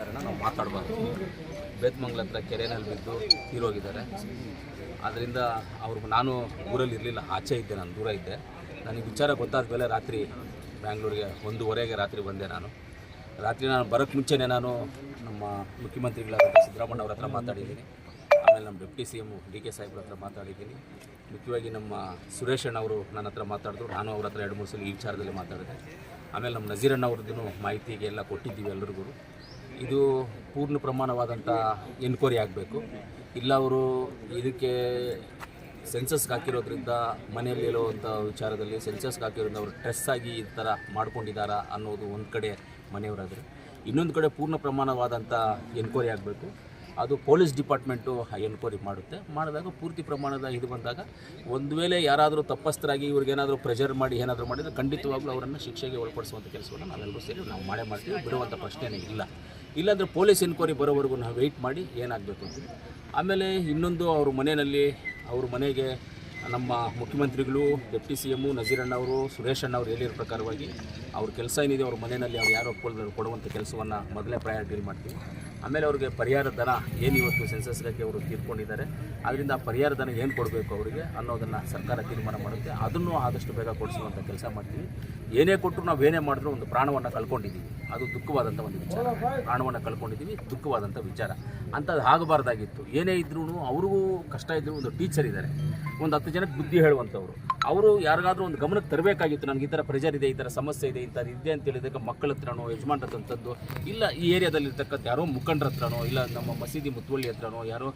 ಕಾರಣ ನಾವು ಮಾತಾಡಬಾರ್ದು. ಬೇತ್ಮಂಗ್ಲ ಹತ್ರ ಕೆರೆನಲ್ಲಿ ಬಿದ್ದು ತೀರೋಗಿದ್ದಾರೆ. ಆದ್ದರಿಂದ ಅವ್ರಿಗೆ ನಾನು ಊರಲ್ಲಿ ಇರಲಿಲ್ಲ, ಆಚೆ ಇದ್ದೆ, ನಾನು ದೂರ ಇದ್ದೆ. ನನಗೆ ವಿಚಾರ ಗೊತ್ತಾದ ಮೇಲೆ ರಾತ್ರಿ ಬ್ಯಾಂಗ್ಳೂರಿಗೆ ಒಂದೂವರೆಗೆ ರಾತ್ರಿ ಬಂದೆ ನಾನು. ರಾತ್ರಿ ನಾನು ಬರೋಕ್ಕೆ ಮುಂಚೆನೇ ನಾನು ನಮ್ಮ ಮುಖ್ಯಮಂತ್ರಿಗಳಾದ ಸಿದ್ದರಾಮಣ್ಣ ಅವ್ರ ಹತ್ರ ಮಾತಾಡಿದ್ದೀನಿ. ಆಮೇಲೆ ನಮ್ಮ deputy C M D K ಸಾಹೇಬ್ರ ಹತ್ರ ಮಾತಾಡಿದ್ದೀನಿ. ಮುಖ್ಯವಾಗಿ ನಮ್ಮ ಸುರೇಶ್ ಅವರು ನನ್ನ ಹತ್ರ ಮಾತಾಡಿದ್ರು. ನಾನು ಅವ್ರ ಹತ್ರ ಎರಡು ಮೂರು ಸಲ ಈ ವಿಚಾರದಲ್ಲಿ ಮಾತಾಡಿದೆ. ಆಮೇಲೆ ನಮ್ಮ ನಜೀರಣ್ಣ ಅವ್ರದ್ದು ಮಾಹಿತಿಗೆ ಎಲ್ಲ ಕೊಟ್ಟಿದ್ದೀವಿ ಎಲ್ಲರಿಗೂ ಇದು ಪೂರ್ಣ ಪ್ರಮಾಣವಾದಂಥ ಎನ್ಕ್ವೈರಿ ಆಗಬೇಕು. ಇಲ್ಲ ಅವರು ಇದಕ್ಕೆ ಸೆನ್ಸಸ್ಗೆ ಹಾಕಿರೋದ್ರಿಂದ ಮನೆಯಲ್ಲಿರುವಂಥ ವಿಚಾರದಲ್ಲಿ ಸೆನ್ಸಸ್ಗೆ ಹಾಕಿರೋದ್ರಿಂದ ಅವರು ಟ್ರೆಸ್ ಆಗಿ ಈ ಥರ ಮಾಡ್ಕೊಂಡಿದ್ದಾರಾ ಅನ್ನೋದು ಒಂದು ಕಡೆ ಮನೆಯವರಾದರೆ. ಇನ್ನೊಂದು ಕಡೆ ಪೂರ್ಣ ಪ್ರಮಾಣವಾದಂಥ ಎನ್ಕ್ವೈರಿ ಆಗಬೇಕು. ಅದು ಪೊಲೀಸ್ ಡಿಪಾರ್ಟ್ಮೆಂಟು ಎನ್ಕ್ವೈರಿ ಮಾಡುತ್ತೆ. ಮಾಡಿದಾಗ ಪೂರ್ತಿ ಪ್ರಮಾಣದ ಇದು ಬಂದಾಗ ಒಂದು ವೇಳೆ ಯಾರಾದರೂ ತಪ್ಪಸ್ಥರಾಗಿ ಇವ್ರಿಗೇನಾದರೂ ಪ್ರೆಷರ್ ಮಾಡಿ ಏನಾದರೂ ಮಾಡಿದರೆ ಖಂಡಿತವಾಗ್ಲೂ ಅವರನ್ನು ಶಿಕ್ಷೆಗೆ ಒಳಪಡಿಸುವಂಥ ಕೆಲಸವನ್ನು ನಾವೆಲ್ಲರೂ ಸೇರಿ ನಾವು ಮಾಡೇ ಮಾಡ್ತೀವಿ. ಬಿಡುವಂಥ ಪ್ರಶ್ನೆನೇ ಇಲ್ಲ. ಇಲ್ಲಾಂದರೆ ಪೊಲೀಸ್ ಎನ್ಕ್ವೈರಿ ಬರೋವರೆಗೂ ನಾವು ವೆಯ್ಟ್ ಮಾಡಿ ಏನಾಗಬೇಕು ಅಂತೀವಿ ಆಮೇಲೆ ಇನ್ನೊಂದು ಅವ್ರ ಮನೆಯಲ್ಲಿ ಅವ್ರ ಮನೆಗೆ ನಮ್ಮ ಮುಖ್ಯಮಂತ್ರಿಗಳು ಡೆಪ್ಟಿ ಸಿ ಎಮ್ಮು ನಜೀರಣ್ಣ ಅವರು, ಸುರೇಶ್ ಅವರು ಹೇಳಿರೋ ಪ್ರಕಾರವಾಗಿ ಅವ್ರ ಕೆಲಸ ಏನಿದೆ ಅವ್ರ ಮನೆಯಲ್ಲಿ ಅವ್ರು ಯಾರೋ ಕೊಡುವಂಥ ಕೆಲಸವನ್ನು ಮೊದಲೇ ಪ್ರಯಾರಿಟಿ ಮಾಡ್ತೀವಿ. ಆಮೇಲೆ ಅವ್ರಿಗೆ ಪರಿಹಾರ ಧನ ಏನು ಇವತ್ತು ಇಲಾಖೆ ಅವರು ತೀರ್ಕೊಂಡಿದ್ದಾರೆ, ಅದರಿಂದ ಆ ಪರಿಹಾರ ಧನ ಏನು ಕೊಡಬೇಕು ಅವರಿಗೆ ಅನ್ನೋದನ್ನು ಸರ್ಕಾರ ತೀರ್ಮಾನ ಮಾಡುತ್ತೆ. ಅದನ್ನು ಆದಷ್ಟು ಬೇಗ ಕೊಡಿಸುವಂಥ ಕೆಲಸ ಮಾಡ್ತೀವಿ. ಏನೇ ಕೊಟ್ಟರು ನಾವು ಏನೇ ಮಾಡಿದ್ರು ಒಂದು ಪ್ರಾಣವನ್ನು ಕಳ್ಕೊಂಡಿದ್ದೀವಿ. ಅದು ದುಃಖವಾದಂಥ ಒಂದು ವಿಚಾರ. ಪ್ರಾಣವನ್ನು ಕಳ್ಕೊಂಡಿದ್ದೀವಿ ದುಃಖವಾದಂಥ ವಿಚಾರ. ಅಂಥದ್ದು ಆಗಬಾರ್ದಾಗಿತ್ತು. ಏನೇ ಇದ್ರೂ ಅವ್ರಿಗೂ ಕಷ್ಟ ಇದ್ದರೂ ಒಂದು ಟೀಚರ್ ಇದ್ದಾರೆ ಒಂದು ಹತ್ತು ಜನಕ್ಕೆ ಬುದ್ಧಿ ಹೇಳುವಂಥವ್ರು ಅವರು ಯಾರಿಗಾದರೂ ಒಂದು ಗಮನಕ್ಕೆ ತರಬೇಕಾಗಿತ್ತು, ನನಗೆ ಈ ಥರ ಪ್ರೆಜರ್ ಇದೆ, ಈ ಥರ ಸಮಸ್ಯೆ ಇದೆ ಈ ಥರ ಇದೆ ಅಂತ ಹೇಳಿದಾಗ ಮಕ್ಕಳ ಹತ್ರನೋ ಯಜಮಾನ್ರ ಹತ್ರಂಥದ್ದು ಇಲ್ಲ ಈ ಏರಿಯಾದಲ್ಲಿ ಇರ್ತಕ್ಕಂಥ ಯಾರೋ ಮುಖಂಡ್ರ ಹತ್ರನೋ, ಇಲ್ಲ ನಮ್ಮ ಮಸೀದಿ ಮುತ್ತುವಳ್ಳಿ ಹತ್ರನೋ, ಯಾರೋ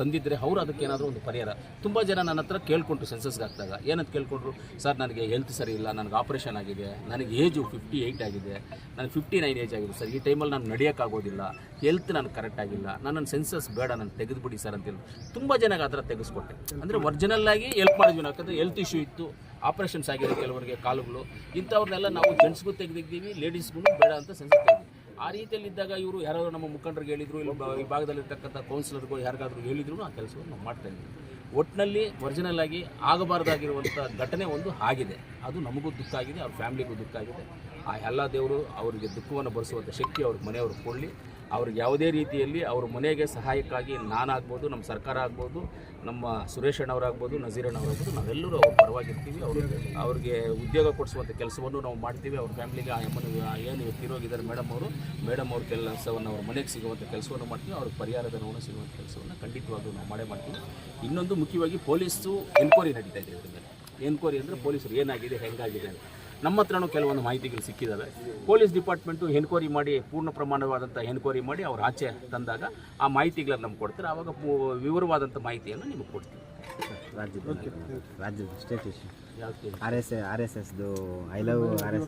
ತಂದಿದ್ದರೆ ಅವರು ಅದಕ್ಕೆ ಏನಾದರೂ ಒಂದು ಪರಿಹಾರ. ತುಂಬ ಜನ ನನ್ನ ಹತ್ರ ಕೇಳ್ಕೊಂಡ್ರು ಸೆನ್ಸಸ್ಗೆ ಹಾಕಿದಾಗ. ಏನಂತ ಕೇಳ್ಕೊಂಡ್ರು? ಸರ್, ನನಗೆ ಹೆಲ್ತ್ ಸರಿ ಇಲ್ಲ, ನನಗೆ ಆಪ್ರೇಷನ್ ಆಗಿದೆ, ನನಗೆ ಏಜು ಫಿಫ್ಟಿ ಏಯ್ಟ್ ಆಗಿದೆ ನನಗೆ ಫಿಫ್ಟಿ ನೈನ್ ಏಜ್ ಆಗಿದೆ ಸರ್ ಈ ಟೈಮಲ್ಲಿ ನಾನು ನಡೆಯೋಕ್ಕಾಗೋದಿಲ್ಲ ಹೆಲ್ತ್ ನನಗೆ ಕರೆಕ್ಟ್ ಆಗಿಲ್ಲ ನನ್ನ ಸೆನ್ಸಸ್ ಬೇಡ, ನಾನು ತೆಗೆದುಬಿಡಿ ಸರ್ ಅಂತೇಳಿ ತುಂಬ ಜನಕ್ಕೆ ಆ ಥರ ತೆಗೆಸ್ಕೊಟ್ಟೆ. ಅಂದರೆ ಒರ್ಜಿನಲ್ಲಾಗಿ ಹೆಲ್ಪ್ ಮಾಡಿದ್ವಿ ಯಾಕಂದರೆ ಹೆಲ್ತ್ ಇಶ್ಯೂ ಇತ್ತು ಆಪ್ರೇಷನ್ಸ್ ಆಗಿದೆ ಕೆಲವರಿಗೆ ಕಾಲುಗಳು, ಇಂಥವ್ರನ್ನೆಲ್ಲ ನಾವು ಜೆಂಟ್ಸ್ಗೂ ತೆಗೆದಿದ್ದೀವಿ ಲೇಡೀಸ್ಗೂ ಬೇಡ ಅಂತ ಸೆನ್ಸಸ್ ತೆಗೆದ್ವಿ ಆ ರೀತಿಯಲ್ಲಿ ಇದ್ದಾಗ ಇವರು ಯಾರಾದರೂ ನಮ್ಮ ಮುಖಂಡರಿಗೆ ಹೇಳಿದ್ರು, ಇಲ್ಲಿ ಈ ಭಾಗದಲ್ಲಿರ್ತಕ್ಕಂಥ ಕೌನ್ಸಿಲರ್ಗೂ ಯಾರಿಗಾದ್ರೂ ಹೇಳಿದ್ರು, ಆ ಕೆಲಸವನ್ನು ನಾವು ಮಾಡ್ತಾ ಇದ್ದೀವಿ ಒಟ್ಟಿನಲ್ಲಿ ಒರಿಜಿನಲ್ ಆಗಿ ಆಗಬಾರ್ದಾಗಿರುವಂಥ ಘಟನೆ ಒಂದು ಆಗಿದೆ. ಅದು ನಮಗೂ ದುಃಖ ಆಗಿದೆ, ಅವ್ರ ಫ್ಯಾಮಿಲಿಗೂ ದುಃಖ ಆಗಿದೆ. ಆ ಎಲ್ಲ ದೇವರು ಅವರಿಗೆ ದುಃಖವನ್ನು ಭರಿಸುವಂಥ ಶಕ್ತಿ ಅವ್ರ ಮನೆಯವರು ಕೊಡಲಿ. ಅವ್ರಿಗೆ ಯಾವುದೇ ರೀತಿಯಲ್ಲಿ ಅವ್ರ ಮನೆಗೆ ಸಹಾಯಕ್ಕಾಗಿ ನಾನಾಗ್ಬೋದು, ನಮ್ಮ ಸರ್ಕಾರ ಆಗ್ಬೋದು, ನಮ್ಮ ಸುರೇಶ್ ಅಣ್ಣವರಾಗ್ಬೋದು ನಜೀರ್ ಅಣ್ಣವರಾಗ್ಬೋದು ನಾವೆಲ್ಲರೂ ಅವ್ರ ಪರವಾಗಿರ್ತೀವಿ. ಅವರು ಅವ್ರಿಗೆ ಉದ್ಯೋಗ ಕೊಡಿಸುವಂಥ ಕೆಲಸವನ್ನು ನಾವು ಮಾಡ್ತೀವಿ. ಅವ್ರ ಫ್ಯಾಮಿಲಿಗೆ ಆ ಏನು ಇವತ್ತಿರೋಗಿದ್ದಾರೆ ಮೇಡಮ್ ಅವರು, ಮೇಡಮ್ ಅವ್ರ ಕೆಲಸವನ್ನು ಅವ್ರ ಮನೆಗೆ ಸಿಗುವಂಥ ಕೆಲಸವನ್ನು ಮಾಡ್ತೀವಿ. ಅವ್ರಿಗೆ ಪರಿಹಾರದ ನೋವು ಸಿಗುವಂಥ ಕೆಲಸವನ್ನು ಖಂಡಿತವಾಗ್ಲೂ ನಾವು ಮಾಡೇ ಮಾಡ್ತೀವಿ. ಇನ್ನೊಂದು ಮುಖ್ಯವಾಗಿ ಪೊಲೀಸು ಎನ್ಕ್ವೈರಿ ನಡೀತಾ ಇದೆ ಇದ್ರ ಮೇಲೆ. ಎನ್ಕ್ವೈರಿ ಅಂದರೆ ಪೊಲೀಸರು ಏನಾಗಿದೆ, ಹೆಂಗಾಗಿದೆ ಅಂತ. ನಮ್ಮ ಹತ್ರನೂ ಕೆಲವೊಂದು ಮಾಹಿತಿಗಳು ಸಿಕ್ಕಿದ್ದಾವೆ ಪೊಲೀಸ್ ಡಿಪಾರ್ಟ್ಮೆಂಟು ಎನ್ಕ್ವೈರಿ ಮಾಡಿ ಪೂರ್ಣ ಪ್ರಮಾಣವಾದಂಥ ಎನ್ಕ್ವೈರಿ ಮಾಡಿ ಅವ್ರು ಆಚೆ ತಂದಾಗ ಆ ಮಾಹಿತಿಗಳನ್ನು ನಮ್ಗೆ ಕೊಡ್ತಾರೆ. ಆವಾಗ ಪೂ- ವಿವರವಾದಂಥ ಮಾಹಿತಿಯನ್ನು ನಿಮಗೆ ಕೊಡ್ತೀವಿ. ರಾಜ್ಯದ ರಾಜ್ಯದ state issue R S R S ಎಸ್ದು I love R S